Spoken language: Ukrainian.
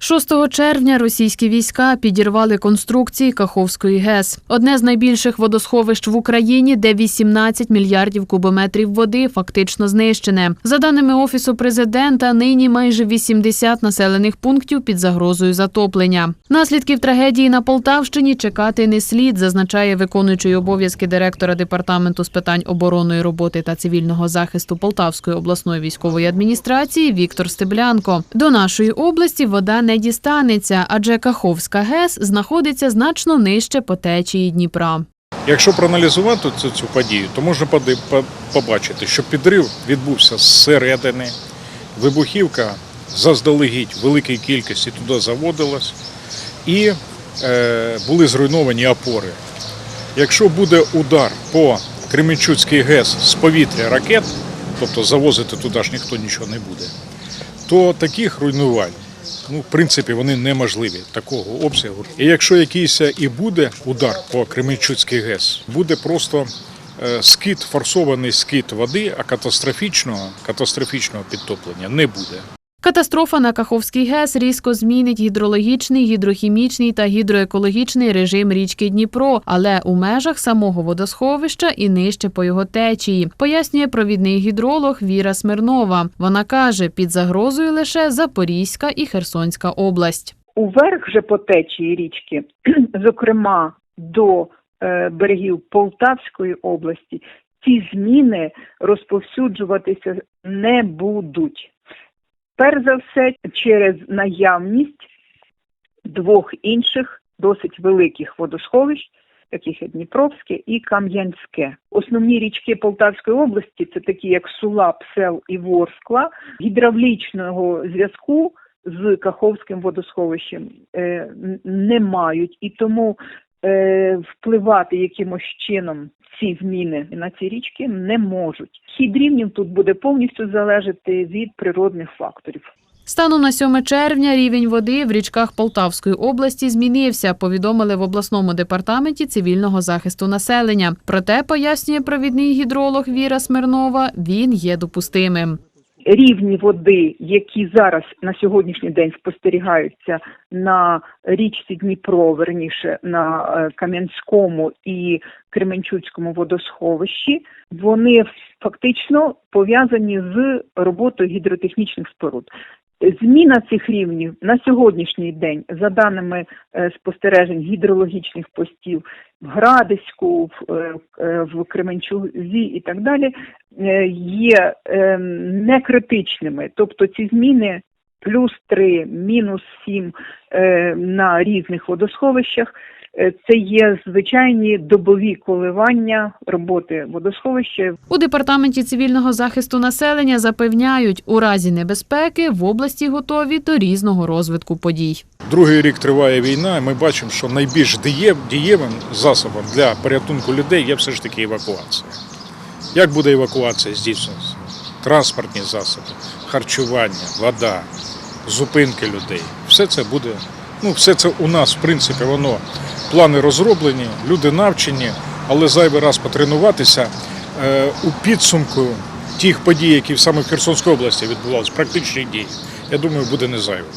6 червня російські війська підірвали конструкції Каховської ГЕС. Одне з найбільших водосховищ в Україні, де 18 мільярдів кубометрів води фактично знищене. За даними офісу президента, нині майже 80 населених пунктів під загрозою затоплення. Наслідків трагедії на Полтавщині чекати не слід, зазначає виконуючий обов'язки директора департаменту з питань оборонної роботи та цивільного захисту Полтавської обласної військової адміністрації Віктор Стеблянко. До нашої області вода не дістанеться, адже Каховська ГЕС знаходиться значно нижче по течії Дніпра. Якщо проаналізувати цю, цю подію, то можна побачити, що підрив відбувся зсередини, вибухівка заздалегідь великій кількості туди заводилась, і е, були зруйновані опори. Якщо буде удар по Кременчуцькій ГЕС з повітря ракет, тобто завозити туди ж ніхто нічого не буде, то таких руйнувань, ну, в принципі, вони неможливі такого обсягу. І якщо якийсь і буде удар по Кременчуцькій ГЕС, буде просто е, скид, форсований скид води, а катастрофічного, катастрофічного підтоплення не буде. Катастрофа на Каховській ГЕС різко змінить гідрологічний, гідрохімічний та гідроекологічний режим річки Дніпро, але у межах самого водосховища і нижче по його течії, пояснює провідний гідролог Віра Смирнова. Вона каже, під загрозою лише Запорізька і Херсонська область. Уверх же по течії річки, зокрема до е, берегів Полтавської області, ці зміни розповсюджуватися не будуть. Перш за все, через наявність двох інших досить великих водосховищ, таких як Дніпровське і Кам'янське. Основні річки Полтавської області це такі як Сула, Псел і Ворскла, гідравлічного зв'язку з Каховським водосховищем е, не мають, і тому впливати якимось чином ці зміни на ці річки не можуть. Хід рівнів тут буде повністю залежати від природних факторів. Станом на 7 червня рівень води в річках Полтавської області змінився, повідомили в обласному департаменті цивільного захисту населення. Проте, пояснює провідний гідролог Віра Смирнова, він є допустимим. Рівні води, які зараз на сьогоднішній день спостерігаються на річці Дніпро, верніше на е, Кам'янському і Кременчуцькому водосховищі, вони фактично пов'язані з роботою гідротехнічних споруд. Зміна цих рівнів на сьогоднішній день, за даними е, спостережень гідрологічних постів в Градиську, в, е, е, Кременчузі і так далі, є некритичними. не критичними. Тобто ці зміни плюс 3, мінус 7 е, на різних водосховищах. е, Це є звичайні добові коливання роботи водосховища У департаменті цивільного захисту населення запевняють, у разі небезпеки в області готові до різного розвитку подій. Другий рік триває війна, і ми бачимо, що найбільш дієвим засобом для порятунку людей є все ж таки евакуація. Як буде евакуація здійснюватися? Транспортні засоби, харчування, вода, зупинки людей. Все це буде. Ну, все це у нас, в принципі, воно плани розроблені, люди навчені, але зайвий раз потренуватися е, у підсумку тих подій, які саме в Херсонській області відбувалися, практичних дій, я думаю, буде не зайвим.